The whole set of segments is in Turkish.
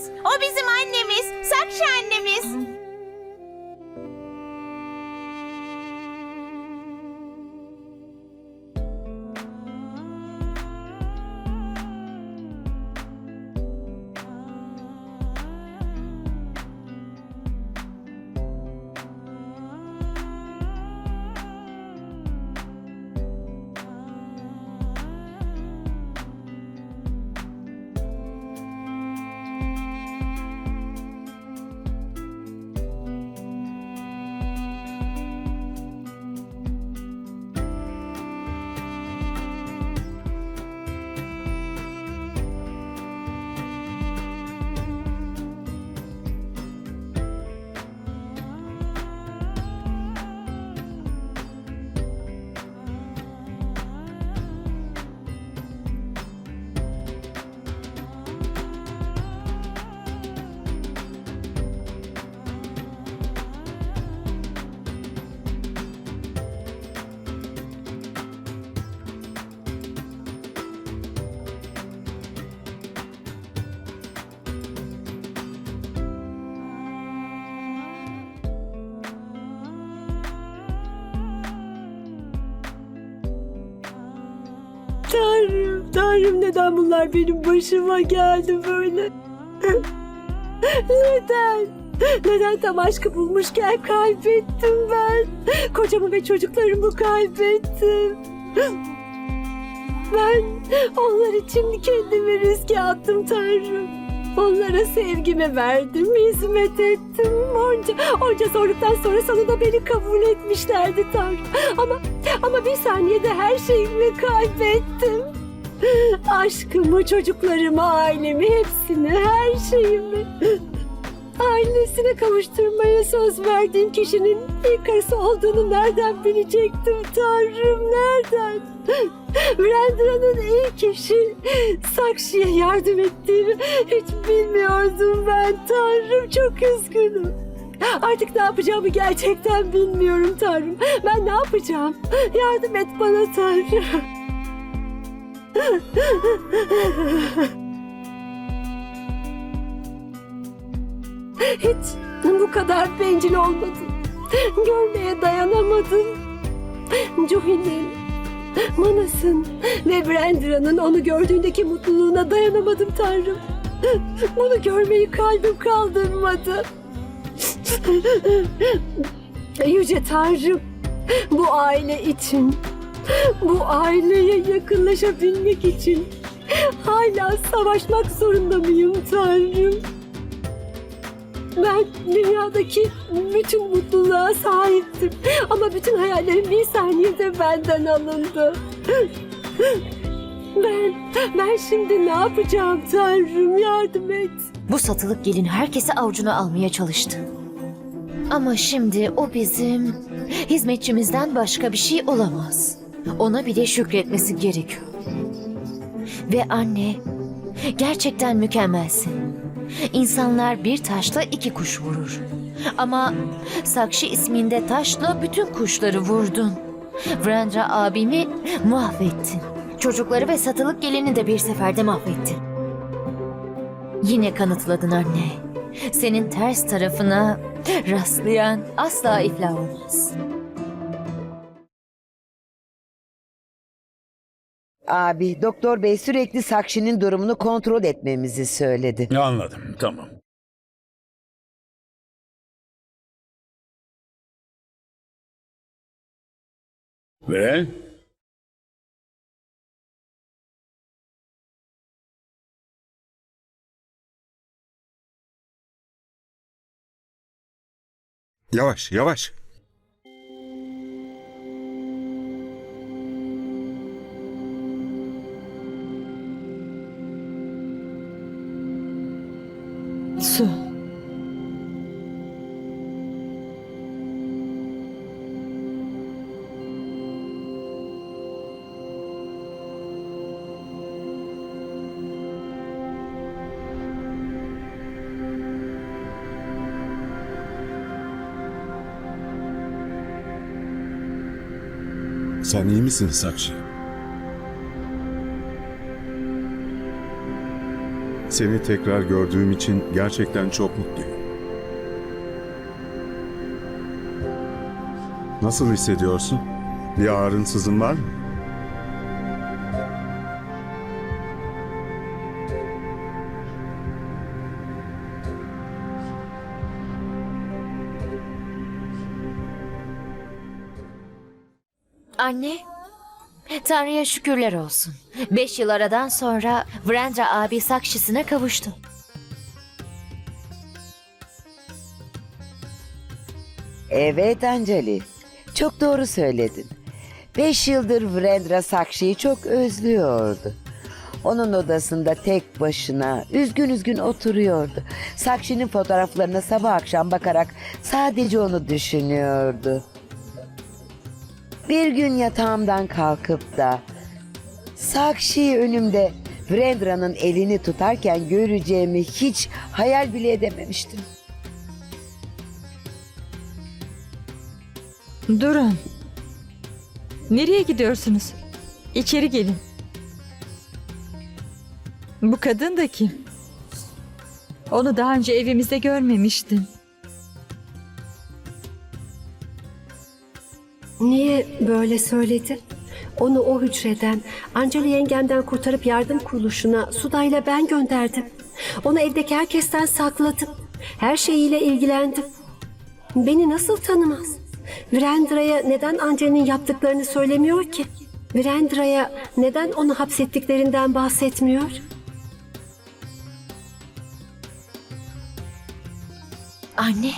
O bizim annemiz. Sakşı annemiz. Tanrım, neden bunlar benim başıma geldi böyle? neden? Neden tam aşkı bulmuşken kaybettim ben? Kocamı ve çocuklarımı kaybettim. Ben onlar için kendimi riske attım Tanrım. Onlara sevgimi verdim, hizmet ettim. Onca, onca zorluktan sonra sonunda beni kabul etmişlerdi Tanrım. Ama ama bir saniyede her şeyimi kaybettim. Aşkımı, çocuklarımı, ailemi, hepsini, her şeyimi. Ailesine kavuşturmaya söz verdiğim kişinin ilk karısı olduğunu nereden bilecektim Tanrım, nereden? Brendra'nın ilk eşi Sakşi'ye yardım ettiğimi hiç bilmiyordum ben Tanrım, çok üzgünüm. Artık ne yapacağımı gerçekten bilmiyorum Tanrım. Ben ne yapacağım? Yardım et bana Tanrım. Hiç bu kadar bencil olmadım. Görmeye dayanamadım. Juhi'nin, Manas'ın ve Brendra'nın onu gördüğündeki mutluluğuna dayanamadım Tanrım. Bunu görmeyi kalbim kaldırmadı. Yüce Tanrım, bu aile için, bu aileye yakınlaşabilmek için hala savaşmak zorunda mıyım Tanrım? Ben dünyadaki bütün mutluluğa sahiptim. Ama bütün hayallerim bir saniyede benden alındı. Ben, ben şimdi ne yapacağım Tanrım yardım et. Bu satılık gelin herkesi avucuna almaya çalıştı. Ama şimdi o bizim hizmetçimizden başka bir şey olamaz. Ona bile şükretmesi gerekiyor. Ve anne, gerçekten mükemmelsin. İnsanlar bir taşla iki kuş vurur. Ama Sakşi isminde taşla bütün kuşları vurdun. Vrendra abimi mahvettin. Çocukları ve satılık gelini de bir seferde mahvettin. Yine kanıtladın anne. Senin ters tarafına rastlayan asla iflah olmaz. Abi, doktor bey sürekli Sakşi'nin durumunu kontrol etmemizi söyledi. Anladım, tamam. Ve Yavaş, yavaş. Sen iyi misin Sakşi? Seni tekrar gördüğüm için gerçekten çok mutluyum. Nasıl hissediyorsun? Bir ağrın sızın var mı? Anne, Tanrı'ya şükürler olsun. Beş yıl aradan sonra Vrendra abi sakşisine kavuştu. Evet Anceli. Çok doğru söyledin. Beş yıldır Vrendra Sakşi'yi çok özlüyordu. Onun odasında tek başına üzgün üzgün oturuyordu. Sakşi'nin fotoğraflarına sabah akşam bakarak sadece onu düşünüyordu. Bir gün yatağımdan kalkıp da Sakşi önümde Vrendra'nın elini tutarken göreceğimi hiç hayal bile edememiştim. Durun. Nereye gidiyorsunuz? İçeri gelin. Bu kadın da kim? Onu daha önce evimizde görmemiştim. Niye böyle söyledi? Onu o hücreden, Anceli yengemden kurtarıp yardım kuruluşuna Suda'yla ben gönderdim. Onu evdeki herkesten sakladım. Her şeyiyle ilgilendim. Beni nasıl tanımaz? Virendra'ya neden Anceli'nin yaptıklarını söylemiyor ki? Virendra'ya neden onu hapsettiklerinden bahsetmiyor? Anne,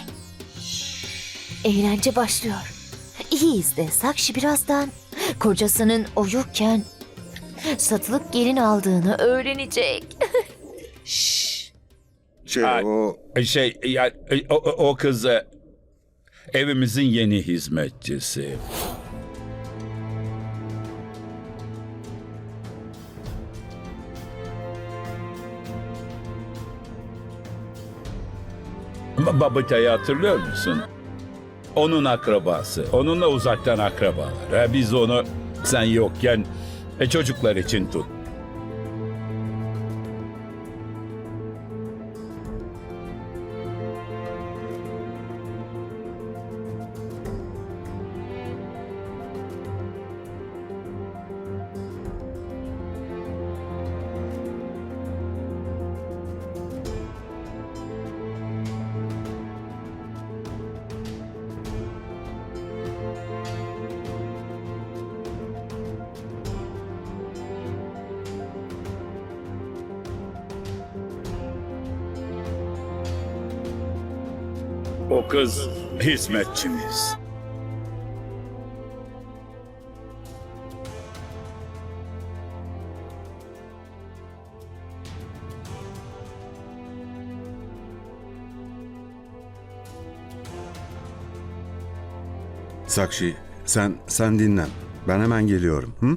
eğlence başlıyor. İyi izle, Sakşi birazdan kocasının o yokken satılık gelin aldığını öğrenecek. Şey Ha, o Şey, ya, o, o kız e, evimizin yeni hizmetçisi. Ba- Babıta'yı hatırlıyor musun? Onun akrabası. Onunla uzaktan akrabalar. Ha, biz onu sen yokken e, çocuklar için tut. O kız hizmetçimiz. Sakşi sen sen dinlen. Ben hemen geliyorum. Hı?